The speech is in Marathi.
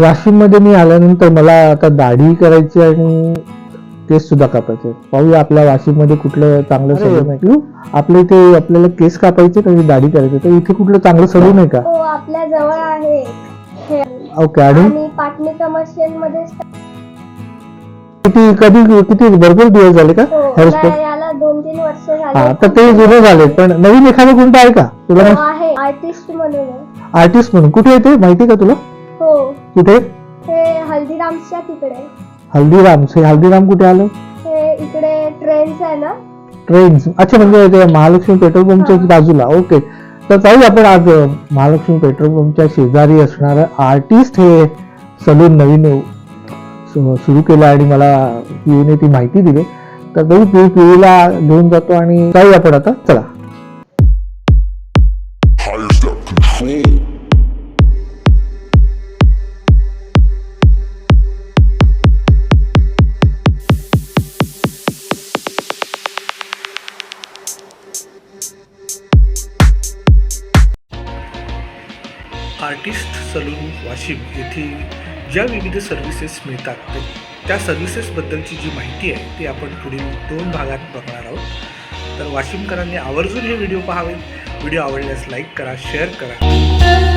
वाशिममध्ये मी आल्यानंतर मला आता दाढी करायची आणि केस सुद्धा कापायचे पाहूया आपल्या वाशिममध्ये कुठलं चांगलं सलून आहे. की आपल्या इथे आपल्याला केस कापायचे आणि दाढी करायची तर इथे कुठलं चांगलं सलून आहे का? हो आपल्या जवळ आहे. हे. ओके आणि आणि पाटणी कमर्शियलमध्ये किती कधी किती भरपूर दिवस झाले का? हो हेअर मला याला दोन तीन वर्ष हा झाले तर ते जुने झाले पण नवीन एखादं कोणतं आहे का? तुला हो, आहे. आर्टिस्ट म्हणून. आहे. आर्टिस्ट म्हणून. कुठे येते माहिती का तुला? हो कुठे हे हल्दीरामच्या तिकडे. हल्दीराम. हे हल्दीराम कुठे आलं? हे इकडे ट्रेन्स आहे ना? ट्रेन्स. अच्छा म्हणजे ते महालक्ष्मी पेट्रोल पंपच्या. बाजूला. ओके. तर ताई आपण आज महालक्ष्मी पेट्रोल पंपच्या शेजारी असणारं आर्टिस्ट हे सलून नवीन सु- सुरू केलं आणि मला पिऊने ती माहिती दिली. तर बघू पिऊ पिऊला घेऊन जातो आणि जाऊ आपण आता. चला. आर्टिस्ट सलून वाशिम येथे ज्या विविध सर्व्हिसेस मिळतात त्या सर्व्हिसेसबद्दलची जी माहिती आहे ती आपण पुढील दोन भागात बघणार आहोत. तर वाशिमकरांनी आवर्जून हे व्हिडिओ पाहावे. व्हिडिओ आवडल्यास लाईक करा शेअर करा.